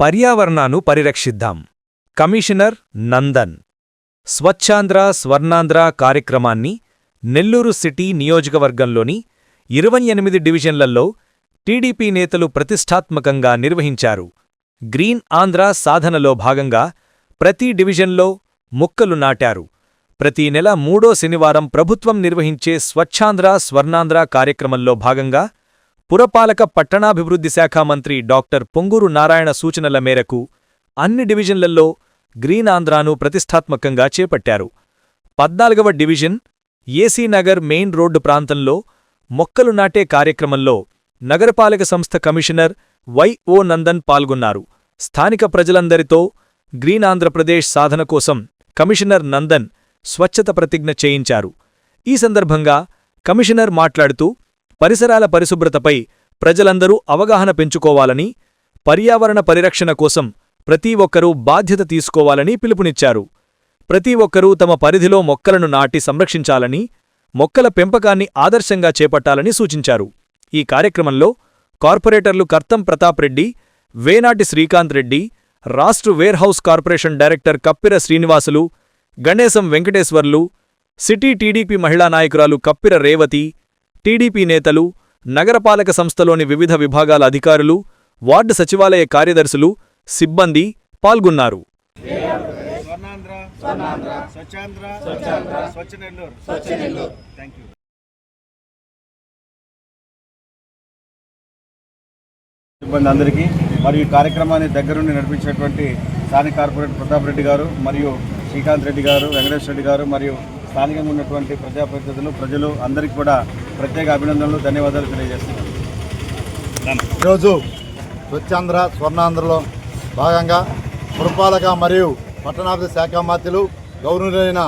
పర్యావరణాను పరిరక్షిద్దాం. కమిషనర్ నందన్. స్వచ్ఛాంధ్ర స్వర్ణాంధ్ర కార్యక్రమాన్ని నెల్లూరు సిటీ నియోజకవర్గంలోని ఇరవై ఎనిమిది డివిజన్లలో టీడీపీ నేతలు ప్రతిష్టాత్మకంగా నిర్వహించారు. గ్రీన్ ఆంధ్ర సాధనలో భాగంగా ప్రతి డివిజన్లో మొక్కలు నాటారు. ప్రతి నెల మూడో శనివారం ప్రభుత్వం నిర్వహించే స్వచ్ఛాంధ్ర స్వర్ణాంధ్ర కార్యక్రమంలో భాగంగా పురపాలక పట్టణాభివృద్ధి శాఖ మంత్రి డాక్టర్ పొంగూరు నారాయణ సూచనల మేరకు అన్ని డివిజన్లలో గ్రీన్ ఆంధ్రాను ప్రతిష్టాత్మకంగా చేపట్టారు. పద్నాలుగవ division AC Nagar main road ప్రాంతంలో మొక్కలు నాటే కార్యక్రమంలో నగరపాలక సంస్థ కమిషనర్ వైఓ నందన్ పాల్గొన్నారు. స్థానిక ప్రజలందరితో గ్రీన్ ఆంధ్రప్రదేశ్ సాధన కోసం కమిషనర్ నందన్ స్వచ్ఛత ప్రతిజ్ఞ చేయించారు. ఈ సందర్భంగా కమిషనర్ మాట్లాడుతూ పరిసరాల పరిశుభ్రతపై ప్రజలందరూ అవగాహన పెంచుకోవాలని పర్యావరణ పరిరక్షణ కోసం ప్రతి ఒక్కరూ బాధ్యత తీసుకోవాలని పిలుపునిచ్చారు. ప్రతి ఒక్కరూ తమ పరిధిలో మొక్కలను నాటి సంరక్షించాలని మొక్కల పెంపకాన్ని ఆదర్శంగా చేపట్టాలని సూచించారు. ఈ కార్యక్రమంలో కార్పొరేటర్లు కర్తం ప్రతాప్ రెడ్డి వేనాటి శ్రీకాంత్ రెడ్డి రాష్ట్ర warehouse corporation director Kappira Srinivasulu Ganesham Venkateswarlu city TDP మహిళా నాయకురాలు కప్పిర రేవతి టీడీపీ నేతలు నగరపాలక సంస్థలోని వివిధ విభాగాల అధికారులు వార్డు సచివాలయ కార్యదర్శులు సిబ్బంది పాల్గొన్నారు. సిబ్బంది అందరికీ మరియు ఈ కార్యక్రమాన్ని దగ్గరుండి నడిపించినటువంటి స్థానిక కార్పొరేటర్ ప్రతాప్ రెడ్డి గారు మరియు శ్రీకాంత్ రెడ్డి గారు వెంకటేశ్వర రెడ్డి గారు మరియు స్థానికంగా ఉన్నటువంటి ప్రజాప్రతినిధులు ప్రజలు అందరికీ కూడా ప్రత్యేక అభినందనలు ధన్యవాదాలు తెలియజేస్తున్నాను. ఈరోజు స్వచ్ఛాంధ్ర స్వర్ణాంధ్రలో భాగంగా పురపాలక మరియు పట్టణాభివృద్ధి శాఖ మంత్రులు గౌరవులైన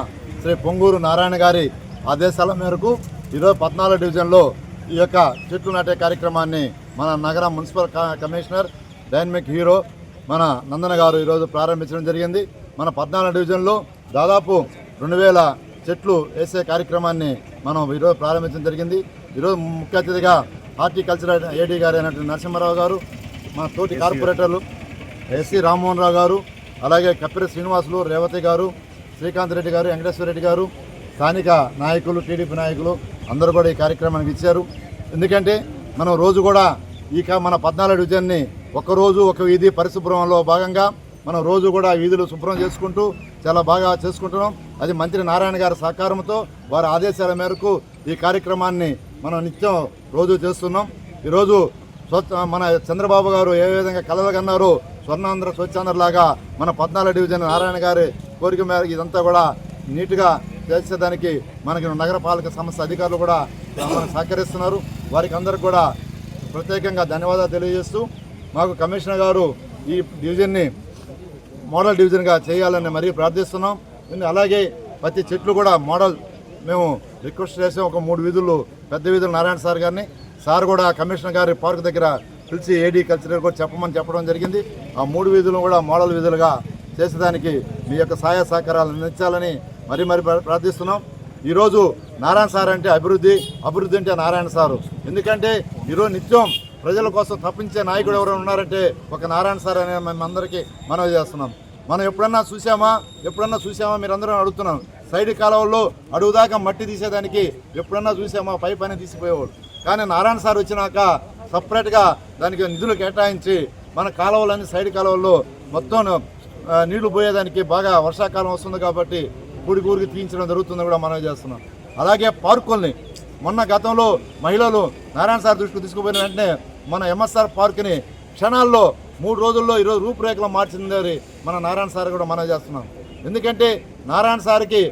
శ్రీ పొంగూరు నారాయణ గారి ఆదేశాల మేరకు ఈరోజు పద్నాలుగు డివిజన్లో ఈ యొక్క చెట్లు నాటే కార్యక్రమాన్ని మన నగర మున్సిపల్ కమిషనర్ డైనమిక్ హీరో మన నందన గారు ఈరోజు ప్రారంభించడం జరిగింది. మన పద్నాలుగు డివిజన్లో దాదాపు రెండు వేల చెట్లు వేసే కార్యక్రమాన్ని మనం ఈరోజు ప్రారంభించడం జరిగింది. ఈరోజు ముఖ్య అతిథిగా హార్టికల్చర్ ఏడీ గారు అయినటువంటి నరసింహారావు గారు మన తోటి కార్పొరేటర్లు ఎస్సీ రామ్మోహన్ రావు గారు అలాగే కప్పిరి శ్రీనివాసులు రేవతి గారు శ్రీకాంత్ రెడ్డి గారు వెంకటేశ్వర రెడ్డి గారు స్థానిక నాయకులు టీడీపీ నాయకులు అందరూ కూడా ఈ కార్యక్రమానికి ఇచ్చారు ఎందుకంటే మనం రోజు కూడా ఈ క- మన పద్నాలుగు డివిజన్ని ఒక రోజు ఒక వీధి పరిశుభ్రంలో భాగంగా మనం రోజు కూడా వీధులు శుభ్రం చేసుకుంటూ చాలా బాగా చేసుకుంటున్నాం. అది మంత్రి నారాయణ గారి సహకారంతో వారి ఆదేశాల మేరకు ఈ కార్యక్రమాన్ని మనం నిత్యం రోజు చేస్తున్నాం. ఈరోజు స్వచ్ఛ మన చంద్రబాబు గారు ఏ విధంగా కలలుగన్నారో స్వర్ణాంధ్ర స్వచ్ఛాంధ్రలాగా మన పద్నాలుగు డివిజన్ నారాయణ గారి కోరిక మేరకు ఇదంతా కూడా నీట్గా చేసేదానికి మనకి నగరపాలక సంస్థ అధికారులు కూడా సహకరిస్తున్నారు. వారికి అందరికి కూడా ప్రత్యేకంగా ధన్యవాదాలు తెలియజేస్తూ మాకు కమిషనర్ గారు ఈ డివిజన్ని మోడల్ డివిజన్గా చేయాలని మరీ ప్రార్థిస్తున్నాం. అలాగే ప్రతి చెట్లు కూడా మోడల్ మేము రిక్వెస్ట్ చేసాం ఒక మూడు వీధులు పెద్ద వీధులు నారాయణ సార్ గారిని సార్ కూడా కమిషనర్ గారి పార్క్ దగ్గర పిలిచి ఏడీ కల్చరల్ కూడా చెప్పమని చెప్పడం జరిగింది. ఆ మూడు వీధులను కూడా మోడల్ వీధులుగా చేసేదానికి మీ యొక్క సహాయ సహకారాలు అందించాలని మరీ మరీ ప్రార్థిస్తున్నాం. ఈరోజు నారాయణ సార్ అంటే అభివృద్ధి అభివృద్ధి అంటే నారాయణ సారు. ఎందుకంటే ఈరోజు నిత్యం ప్రజల కోసం తప్పించే నాయకుడు ఎవరైనా ఉన్నారంటే ఒక నారాయణ సార్ అనే మేము అందరికీ మనవి చేస్తున్నాం. మనం ఎప్పుడన్నా చూసామా ఎప్పుడన్నా చూసామా మీరందరూ అడుగుతున్నాం. సైడ్ కాలువల్లో అడుగుదాకా మట్టి తీసేదానికి ఎప్పుడన్నా చూసామా పై పైన తీసిపోయేవాడు కానీ నారాయణ సార్ వచ్చినాక సపరేట్గా దానికి నిధులు కేటాయించి మన కాలువలన్నీ సైడ్ కాలువల్లో మొత్తం నీళ్ళు పోయేదానికి బాగా వర్షాకాలం వస్తుంది కాబట్టి ఊరికి ఊరికి తీయించడం జరుగుతుందని కూడా మనం చేస్తున్నాం. అలాగే పార్కుల్ని మొన్న గతంలో మహిళలు నారాయణ సార్ దృష్టికి తీసుకుపోయిన వెంటనే మన ఎంఎస్ఆర్ పార్క్ని క్షణాల్లో మూడు రోజుల్లో ఈరోజు రూపురేఖలు మార్చిందని మన నారాయణ సార్ కూడా మనం చేస్తున్నాం. ఎందుకంటే నారాయణ సార్కి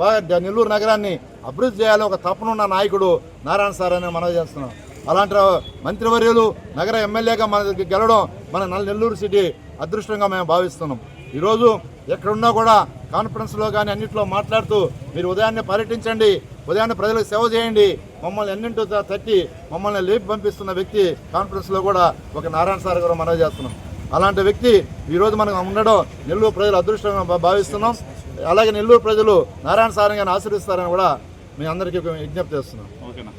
బాగా నెల్లూరు నగరాన్ని అభివృద్ధి చేయాలని ఒక తప్పనున్న నాయకుడు నారాయణ సార్ అని మనం చేస్తున్నాం. అలాంటి మంత్రివర్యులు నగర ఎమ్మెల్యేగా మనకి గెలవడం మన నెల్లూరు సిటీ అదృష్టంగా మేము భావిస్తున్నాం. ఈరోజు ఎక్కడున్నా కూడా కాన్ఫరెన్స్లో కానీ అన్నింటిలో మాట్లాడుతూ మీరు ఉదయాన్నే పర్యటించండి ఉదయాన్నే ప్రజలకు సేవ చేయండి మమ్మల్ని ఎన్నింటో తట్టి మమ్మల్ని లేపి పంపిస్తున్న వ్యక్తి కాన్ఫరెన్స్లో కూడా ఒక నారాయణ సార్ గారు మనవి చేస్తున్నాం. అలాంటి వ్యక్తి ఈరోజు మనకు ఉండడం నెల్లూరు ప్రజలు అదృష్టంగా భావిస్తున్నాం. అలాగే నెల్లూరు ప్రజలు నారాయణ సార్ గారిని కూడా మీ అందరికీ విజ్ఞప్తి చేస్తున్నాం. ఓకేనా